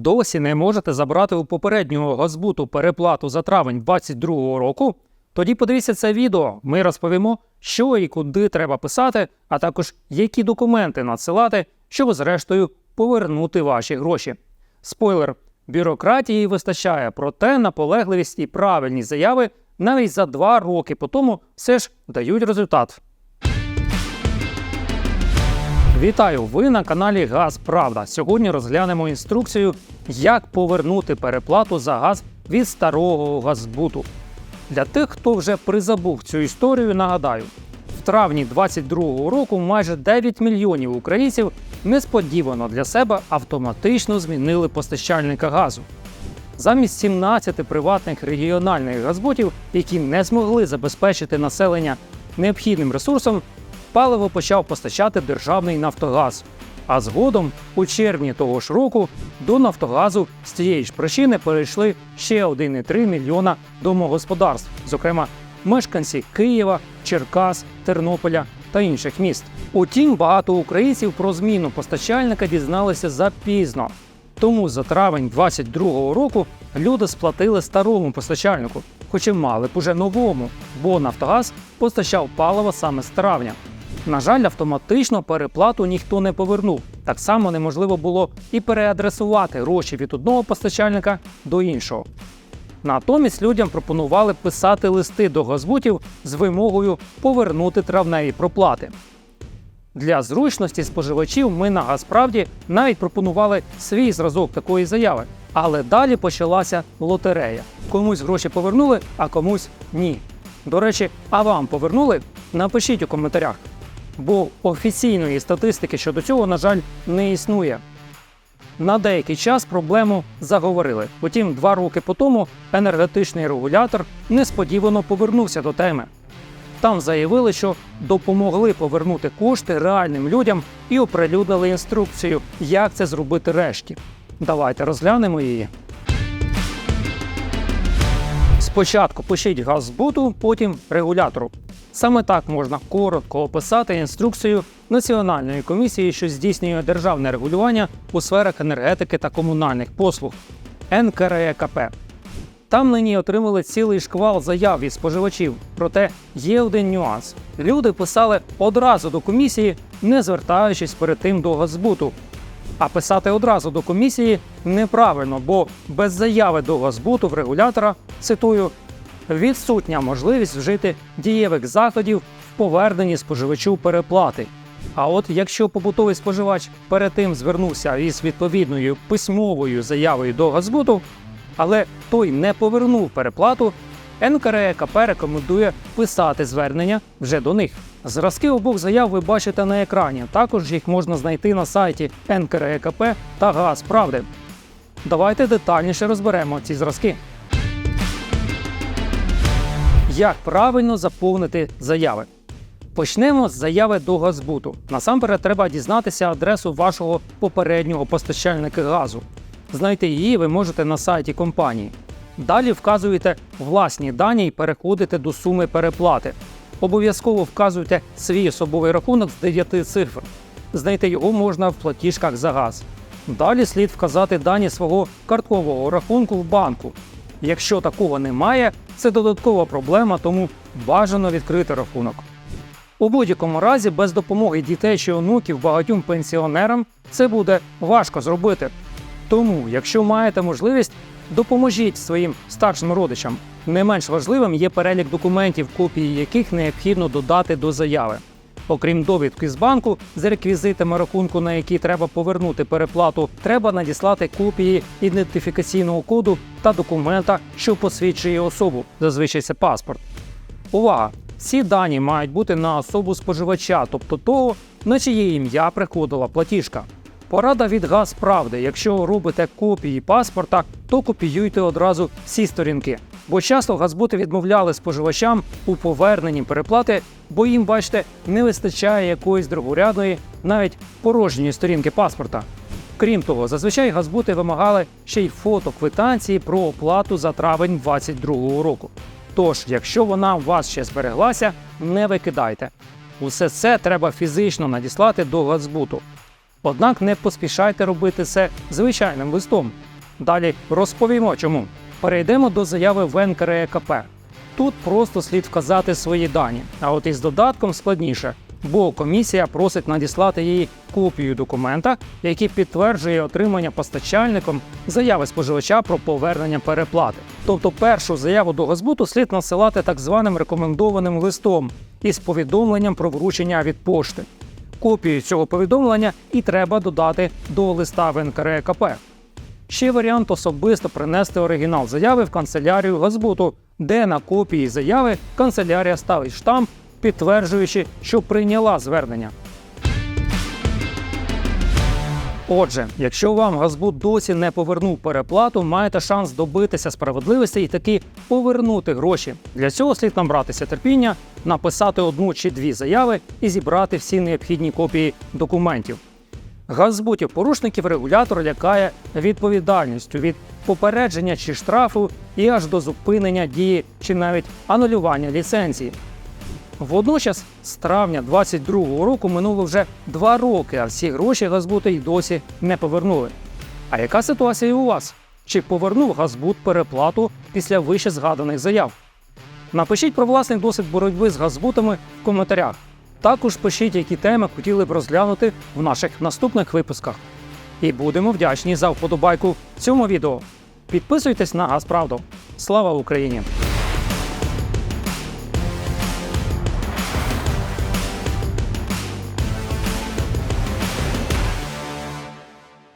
Досі не можете забрати у попереднього газбуту переплату за травень 2022 року? Тоді подивіться це відео. Ми розповімо, що і куди треба писати, а також які документи надсилати, щоб зрештою повернути ваші гроші. Спойлер: бюрократії вистачає, проте наполегливість і правильні заяви навіть за два роки по тому все ж дають результат. Вітаю! Ви на каналі Газ Правда. Сьогодні розглянемо інструкцію, як повернути переплату за газ від старого газбуту. Для тих, хто вже призабув цю історію, нагадаю, в травні 2022 року майже 9 мільйонів українців несподівано для себе автоматично змінили постачальника газу. Замість 17 приватних регіональних газбутів, які не змогли забезпечити населення необхідним ресурсом, паливо почав постачати державний Нафтогаз. А згодом, у червні того ж року, до Нафтогазу з цієї ж причини перейшли ще 1,3 мільйона домогосподарств, зокрема мешканці Києва, Черкас, Тернополя та інших міст. Утім, багато українців про зміну постачальника дізналися запізно. Тому за травень 22-го року люди сплатили старому постачальнику, хоч і мали б уже новому, бо Нафтогаз постачав паливо саме з травня. На жаль, автоматично переплату ніхто не повернув. Так само неможливо було і переадресувати гроші від одного постачальника до іншого. Натомість людям пропонували писати листи до газбутів з вимогою повернути травневі проплати. Для зручності споживачів ми на Газправді навіть пропонували свій зразок такої заяви. Але далі почалася лотерея. Комусь гроші повернули, а комусь ні. До речі, а вам повернули? Напишіть у коментарях. Бо офіційної статистики щодо цього, на жаль, не існує. На деякий час проблему заговорили. Утім, два роки по тому енергетичний регулятор несподівано повернувся до теми. Там заявили, що допомогли повернути кошти реальним людям і оприлюднили інструкцію, як це зробити решті. Давайте розглянемо її. Спочатку пишіть газбуту, потім регулятору. Саме так можна коротко описати інструкцію Національної комісії, що здійснює державне регулювання у сферах енергетики та комунальних послуг НКРЕКП. Там нині отримали цілий шквал заяв від споживачів. Проте є один нюанс: люди писали одразу до комісії, не звертаючись перед тим до газбуту. А писати одразу до комісії неправильно, бо без заяви до газбуту в регулятора цитую відсутня можливість вжити дієвих заходів в поверненні споживачу переплати. А от якщо побутовий споживач перед тим звернувся із відповідною письмовою заявою до газбуту, але той не повернув переплату, НКРЕКП рекомендує писати звернення вже до них. Зразки обох заяв ви бачите на екрані. Також їх можна знайти на сайті НКРЕКП та Газправди. Давайте детальніше розберемо ці зразки. Як правильно заповнити заяви? Почнемо з заяви до Газбуту. Насамперед треба дізнатися адресу вашого попереднього постачальника газу. Знайти її ви можете на сайті компанії. Далі вказуєте власні дані і переходите до суми переплати. Обов'язково вказуйте свій особовий рахунок з 9 цифр. Знайти його можна в платіжках за газ. Далі слід вказати дані свого карткового рахунку в банку. Якщо такого немає, це додаткова проблема, тому бажано відкрити рахунок. У будь-якому разі, без допомоги дітей чи онуків багатьом пенсіонерам це буде важко зробити. Тому, якщо маєте можливість, допоможіть своїм старшим родичам. Не менш важливим є перелік документів, копії яких необхідно додати до заяви. Окрім довідки з банку з реквізитами рахунку, на які треба повернути переплату, треба надіслати копії ідентифікаційного коду та документа, що посвідчує особу, зазвичай це паспорт. Увага! Ці дані мають бути на особу споживача, тобто того, на чиє ім'я приходила платіжка. Порада від Газправди. Якщо робите копії паспорта, то копіюйте одразу всі сторінки. Бо часто газбути відмовляли споживачам у поверненні переплати, бо їм, бачите, не вистачає якоїсь другорядної, навіть порожньої сторінки паспорта. Крім того, зазвичай газбути вимагали ще й фото квитанції про оплату за травень 2022 року. Тож, якщо вона у вас ще збереглася, не викидайте. Усе це треба фізично надіслати до Газбуту. Однак не поспішайте робити це звичайним листом. Далі розповімо чому. Перейдемо до заяви в НКРЕКП. Тут просто слід вказати свої дані, а от із додатком складніше, бо комісія просить надіслати їй копію документа, який підтверджує отримання постачальником заяви споживача про повернення переплати. Тобто першу заяву до Газбуту слід насилати так званим рекомендованим листом із повідомленням про вручення від пошти. Копію цього повідомлення і треба додати до листа в НКРЕКП. Ще варіант особисто принести оригінал заяви в канцелярію Газбуту, де на копії заяви канцелярія ставить штамп, підтверджуючи, що прийняла звернення. Отже, якщо вам Газбут досі не повернув переплату, маєте шанс добитися справедливості і таки повернути гроші. Для цього слід набратися терпіння, написати одну чи дві заяви і зібрати всі необхідні копії документів. Газбутів порушників регулятор лякає відповідальністю від попередження чи штрафу і аж до зупинення дії чи навіть анулювання ліцензії. Водночас, з травня 22-го року минуло вже два роки, а всі гроші Газбути й досі не повернули. А яка ситуація у вас? Чи повернув Газбут переплату після вище згаданих заяв? Напишіть про власний досвід боротьби з газбутами в коментарях. Також пишіть, які теми хотіли б розглянути в наших наступних випусках. І будемо вдячні за вподобайку цьому відео. Підписуйтесь на Газправду. Слава Україні!